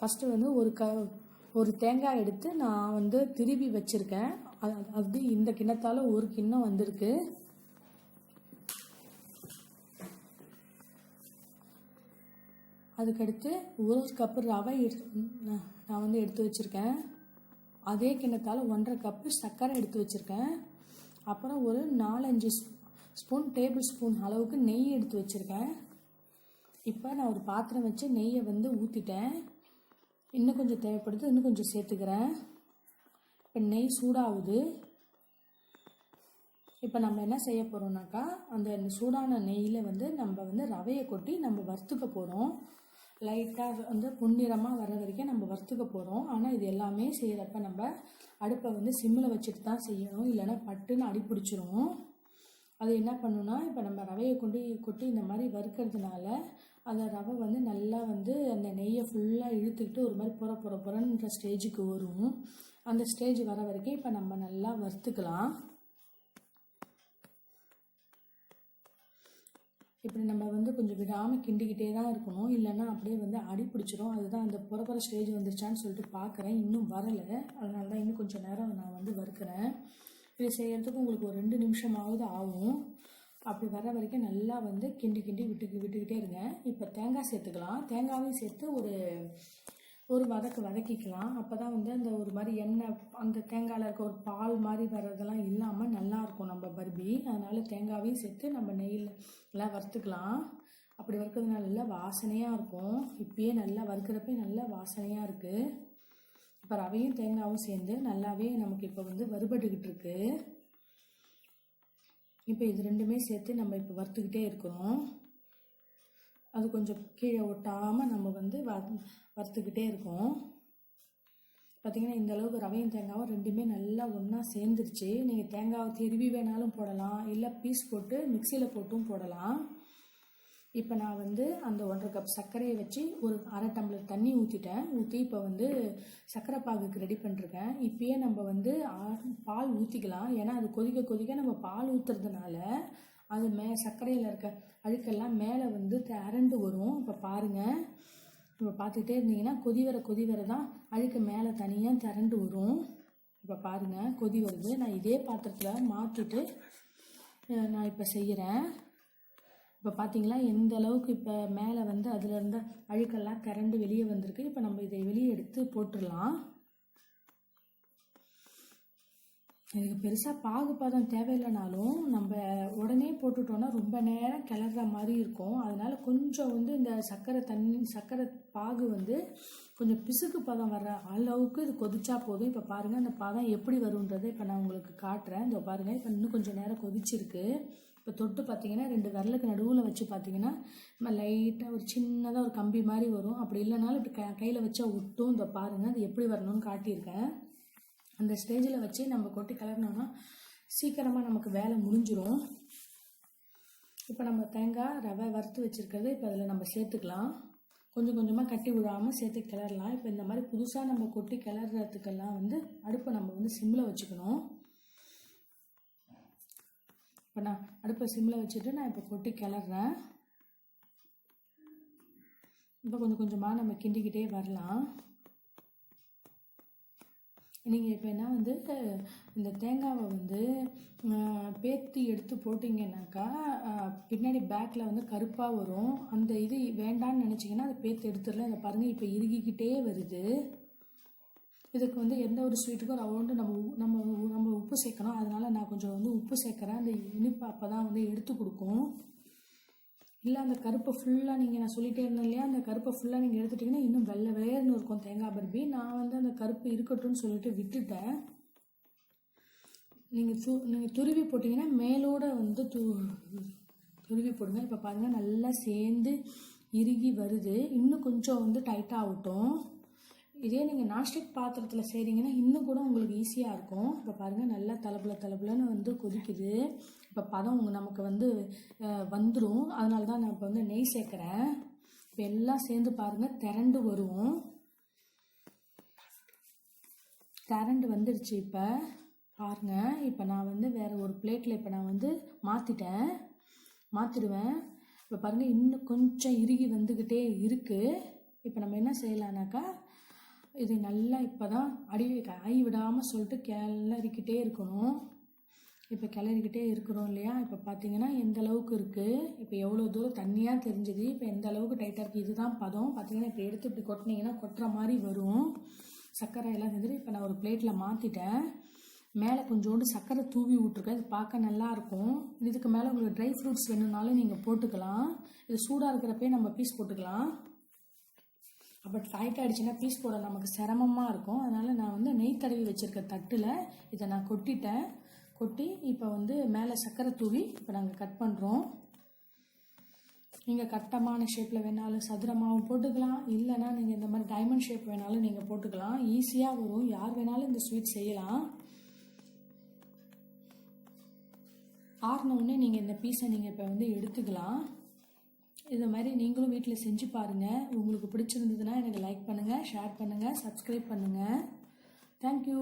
First வந்து ஒரு க ஒரு தேங்காய் எடுத்து நான் வந்து திருவி வச்சுருக்கேன். அது அது இந்த கிண்ணத்தால் ஒரு கிண்ணம் வந்திருக்கு. அதுக்கடுத்து ஒரு கப்பு ரவை எடுத்து நான் வந்து எடுத்து வச்சுருக்கேன். அதே கிண்ணத்தால் ஒன்றரை கப்பு சர்க்கரை எடுத்து வச்சுருக்கேன். அப்புறம் ஒரு நாலஞ்சு ஸ்பூன் டேபிள் ஸ்பூன் அளவுக்கு நெய் எடுத்து வச்சுருக்கேன். இப்போ நான் ஒரு பாத்திரம் வச்சு நெய்யை வந்து ஊற்றிட்டேன் இன்னும் கொஞ்சம் தேவைப்படுது இன்னும் கொஞ்சம் சேர்த்துக்கிறேன். இப்போ நெய் சூடாகுது. இப்போ நம்ம என்ன செய்ய போகிறோம்னாக்கா அந்த சூடான நெய்யில் வந்து நம்ம வந்து ரவையை கொட்டி நம்ம வறுத்துக்க போகிறோம் லைட்டாக வந்து பொன்னிறமாக வர வரைக்கும் நம்ம வறுத்துக்க போகிறோம் ஆனால் இது எல்லாமே செய்கிறப்ப நம்ம அடுப்பை வந்து சிம்மில் வச்சுட்டு தான் செய்யணும். இல்லைன்னா பட்டுன்னு அடி பிடிச்சிரும். அது என்ன பண்ணுன்னா இப்போ நம்ம ரவையை கொண்டு கொட்டி இந்த மாதிரி வறுக்கிறதுனால அந்த ரவை வந்து நல்லா வந்து அந்த நெய்யை ஃபுல்லாக இழுத்துக்கிட்டு ஒரு மாதிரி புற புற புறன்ற ஸ்டேஜுக்கு வரும். அந்த ஸ்டேஜ் வர வரைக்கும் இப்போ நம்ம நல்லா வறுத்துக்கலாம். இப்படி நம்ம வந்து கொஞ்சம் விடாமல் கிண்டிக்கிட்டே தான் இருக்கணும். இல்லைன்னா அப்படியே வந்து அடி பிடிச்சிரும். அதுதான் அந்த புறப்புற ஸ்டேஜ் வந்துருச்சான்னு சொல்லிட்டு பார்க்குறேன் இன்னும் வரலை. அதனால தான் இன்னும் கொஞ்சம் நேரம் நான் வந்து வறுக்கிறேன். இது செய்கிறதுக்கு உங்களுக்கு ஒரு ரெண்டு நிமிஷமாவது ஆகும். அப்படி வர வரைக்கும் நல்லா வந்து கிண்டி கிண்டி விட்டு விட்டுக்கிட்டே இருங்க. இப்போ தேங்காய் சேர்த்துக்கலாம். தேங்காயும் சேர்த்து ஒரு ஒரு வதக்கு வதக்கிக்கலாம். அப்போ தான் வந்து அந்த ஒரு மாதிரி எண்ணெய் அந்த தேங்காயில் இருக்க ஒரு பால் மாதிரி வர்றதெல்லாம் இல்லாமல் நல்லாயிருக்கும் நம்ம பர்பி அதனால் தேங்காவையும் சேர்த்து நம்ம நெய்யில் எல்லாம் வறுத்துக்கலாம். அப்படி வறுக்கிறதுனால நல்லா வாசனையாக இருக்கும். இப்பயே நல்லா வறுக்கிறப்பே நல்லா வாசனையாக இருக்குது இப்போ ரவையும் தேங்காயும் சேர்ந்து நல்லாவே நமக்கு இப்போ வந்து வறுபட்டுக்கிட்டு இருக்குது இப்போ இது ரெண்டுமே சேர்த்து நம்ம இப்போ வறுத்துக்கிட்டே இருக்கிறோம். அது கொஞ்சம் கீழே ஒட்டாமல் நம்ம வந்து வறுத்துக்கிட்டே இருக்கோம். பார்த்தீங்கன்னா இந்த அளவுக்கு ரவையும் தேங்காவும் ரெண்டுமே நல்லா ஒன்றா சேர்ந்துருச்சு. நீங்கள் தேங்காவை திருவி வேணாலும் போடலாம். இல்லை பீஸ் போட்டு மிக்சியில் போட்டும் போடலாம். இப்போ நான் வந்து அந்த ஒன்றரை கப் சர்க்கரையை வச்சு ஒரு அரை டம்ளர் தண்ணி ஊற்றிட்டேன் ஊற்றி இப்போ வந்து சர்க்கரை பாகுக்கு ரெடி பண்ணிருக்கேன். இப்பயே நம்ம வந்து ஆ- பால் ஊற்றிக்கலாம் ஏன்னா அது கொதிக்க கொதிக்க நம்ம பால் ஊற்றுறதுனால அது மே சர்க்கரையில் இருக்க அழுக்கெல்லாம் மேலே வந்து திரண்டு வரும். இப்போ பாருங்கள் இப்போ பார்த்துக்கிட்டே இருந்தீங்கன்னா கொதி வர கொதி வர தான் அழுக்கு மேலே தனியாக திரண்டு வரும். இப்போ பாருங்கள் கொதி வருது. நான் இதே பாத்திரத்தில் மாற்றிட்டு நான் இப்போ செய்கிறேன் இப்போ பார்த்தீங்களா எந்த அளவுக்கு இப்போ மேலே வந்து அதில் இருந்த அழுக்கெல்லாம் கரண்டு வெளியே வந்திருக்கு. இப்போ நம்ம இதை வெளியே எடுத்து போட்டுடலாம். எனக்கு பெருசாக பாகுபாதம் தேவையில்லைனாலும் நம்ம உடனே போட்டுட்டோன்னா ரொம்ப நேரம் கிளற மாதிரி இருக்கும். அதனால் கொஞ்சம் வந்து இந்த சர்க்கரை தண்ணி சர்க்கரை பாகு வந்து கொஞ்சம் பிசுக்கு பதம் வர்ற அளவுக்கு இது கொதிச்சா போதும். இப்போ பாருங்கள் அந்த பதம் எப்படி வரும்ன்றதை இப்போ நான் உங்களுக்கு காட்டுறேன். இந்த பாருங்கள் இப்போ இன்னும் கொஞ்சம் நேரம் கொதிச்சிருக்கு. இப்போ தொட்டு பார்த்தீங்கன்னா ரெண்டு விரலுக்கு நடுவில் வச்சு பார்த்தீங்கன்னா நம்ம லைட்டாக ஒரு சின்னதாக ஒரு கம்பி மாதிரி வரும். அப்படி இல்லைனாலும் இப்படி க கையில் வச்சா ஒட்டும். இந்த பாருங்கள் அது எப்படி வரணும்னு காட்டியிருக்கேன். அந்த ஸ்டேஜில் வச்சு நம்ம கொட்டி கலர்னோம்னா சீக்கிரமாக நமக்கு வேலை முடிஞ்சிடும் இப்போ நம்ம தேங்காய் ரவை வறுத்து வச்சுருக்கிறது இப்போ அதில் நம்ம சேர்த்துக்கலாம். கொஞ்சம் கொஞ்சமாக கட்டி விடாமல் சேர்த்து கிளறலாம். இப்போ இந்த மாதிரி புதுசாக நம்ம கொட்டி கிளறதுக்கெல்லாம் வந்து அடுப்பை நம்ம வந்து சிம்மில் வச்சுக்கணும். இப்போ நான் அடுப்பை சிம்மில் வச்சுட்டு நான் இப்போ கொட்டி கிளறேன். இப்போ கொஞ்சம் கொஞ்சமாக நம்ம கிண்டிக்கிட்டே வரலாம். நீங்கள் இப்போ என்ன வந்து இந்த தேங்காவை வந்து பேத்து பேத்தி எடுத்து போட்டிங்கன்னாக்கா பின்னாடி பேக்கில் வந்து கருப்பாக வரும். அந்த இது வேண்டான்னு நினச்சிங்கன்னா அதை பேத்து எடுத்துடலாம். இதை பாருங்கள் இப்போ இறுகிக்கிட்டே வருது. இதுக்கு வந்து எந்த ஒரு ஸ்வீட்டுக்கும் ரவுண்டு நம்ம நம்ம உ- நம்ம உப்பு சேர்க்கணும். அதனால நான் கொஞ்சம் வந்து உப்பு சேர்க்குறேன். அந்த இனிப்பு அப்போ தான் வந்து எடுத்து கொடுக்கும். இல்லை அந்த கருப்பை ஃபுல்லாக நீங்கள் நான் சொல்லிட்டே இருந்தேன் இல்லையா? அந்த கருப்பை ஃபுல்லாக நீங்கள் எடுத்துட்டிங்கன்னா இன்னும் வெள்ளை வேர்னு இருக்கும் தேங்காய் பருப்பி. நான் வந்து அந்த கருப்பு இருக்கட்டும்னு சொல்லிட்டு விட்டுட்டேன். நீங்கள் து நீங்கள் துருவி போட்டிங்கன்னா மேலோட வந்து து துருவி போடுங்க. இப்போ பாருங்கள் நல்லா சேர்ந்து இறுகி வருது. இன்னும் கொஞ்சம் வந்து டைட்டாக ஆகட்டும். இதே நீங்கள் நான்ஸ்டிக் பாத்திரத்தில் செய்கிறீங்கன்னா இன்னும் கூட உங்களுக்கு ஈஸியாக இருக்கும். இப்போ பாருங்கள் நல்லா தலப்புல தலப்புலன்னு வந்து கொதிக்குது. இப்போ பதம் உங்கள் நமக்கு வந்து வந்துடும் அதனால தான் நான் இப்போ வந்து நெய் சேர்க்குறேன். இப்போ எல்லாம் சேர்ந்து பாருங்கள் திரண்டு வரும். திரண்டு வந்துடுச்சு இப்போ. பாருங்க இப்போ நான் வந்து வேறு ஒரு பிளேட்டில் இப்போ நான் வந்து மாற்றிட்டேன் மாற்றிடுவேன் இப்போ பாருங்கள் இன்னும் கொஞ்சம் இறுகி வந்துக்கிட்டே இருக்குது இப்போ நம்ம என்ன செய்யலானாக்கா இது நல்லா இப்போ தான் அடி கை விடாமல் சொல்லிட்டு கிளறிக்கிட்டே இருக்கணும். இப்போ கிளறிக்கிட்டே இருக்கிறோம் இல்லையா? இப்போ பார்த்தீங்கன்னா எந்த அளவுக்கு இருக்குது இப்போ எவ்வளோ தூரம் தண்ணியாக தெரிஞ்சுது? இப்போ எந்த அளவுக்கு டைட்டாக இருக்குது இதுதான் பதம். பார்த்தீங்கன்னா இப்போ எடுத்து இப்படி கொட்டினீங்கன்னா கொட்டுற மாதிரி வரும். சர்க்கரை எல்லாம் செஞ்சுட்டு இப்போ நான் ஒரு பிளேட்டில் மாற்றிட்டேன் மேலே கொஞ்சோண்டு சர்க்கரை தூவி விட்ருக்கேன் இது பார்க்க நல்லாயிருக்கும் இதுக்கு மேலே உங்களுக்கு ட்ரை ஃப்ரூட்ஸ் வேணும்னாலும் நீங்கள் போட்டுக்கலாம். இது சூடாக இருக்கிறப்பே நம்ம பீஸ் போட்டுக்கலாம். அப்போ ஃபைட் ஆகிடுச்சுன்னா பீஸ் போட நமக்கு சிரமமாக இருக்கும். அதனால் நான் வந்து நெய் தடவி வச்சுருக்க தட்டில் இதை நான் கொட்டிட்டேன். கொட்டி இப்போ வந்து மேலே சர்க்கரை தூவி இப்போ நாங்கள் கட் பண்ணுறோம் நீங்கள் கட்டமான ஷேப்பில் வேணாலும் சதுரமாகவும் போட்டுக்கலாம். இல்லைன்னா நீங்கள் இந்த மாதிரி டைமண்ட் ஷேப் வேணாலும் நீங்கள் போட்டுக்கலாம். ஈஸியாக வரும். யார் வேணாலும் இந்த ஸ்வீட் செய்யலாம். ஆறின நீங்கள் இந்த பீஸை நீங்கள் இப்போ வந்து எடுத்துக்கலாம். இதை மாதிரி நீங்களும் வீட்டில் செஞ்சு பாருங்கள் உங்களுக்கு பிடிச்சிருந்ததுன்னா எனக்கு லைக் பண்ணுங்கள் ஷேர் பண்ணுங்கள் சப்ஸ்கிரைப் பண்ணுங்கள் தேங்க்யூ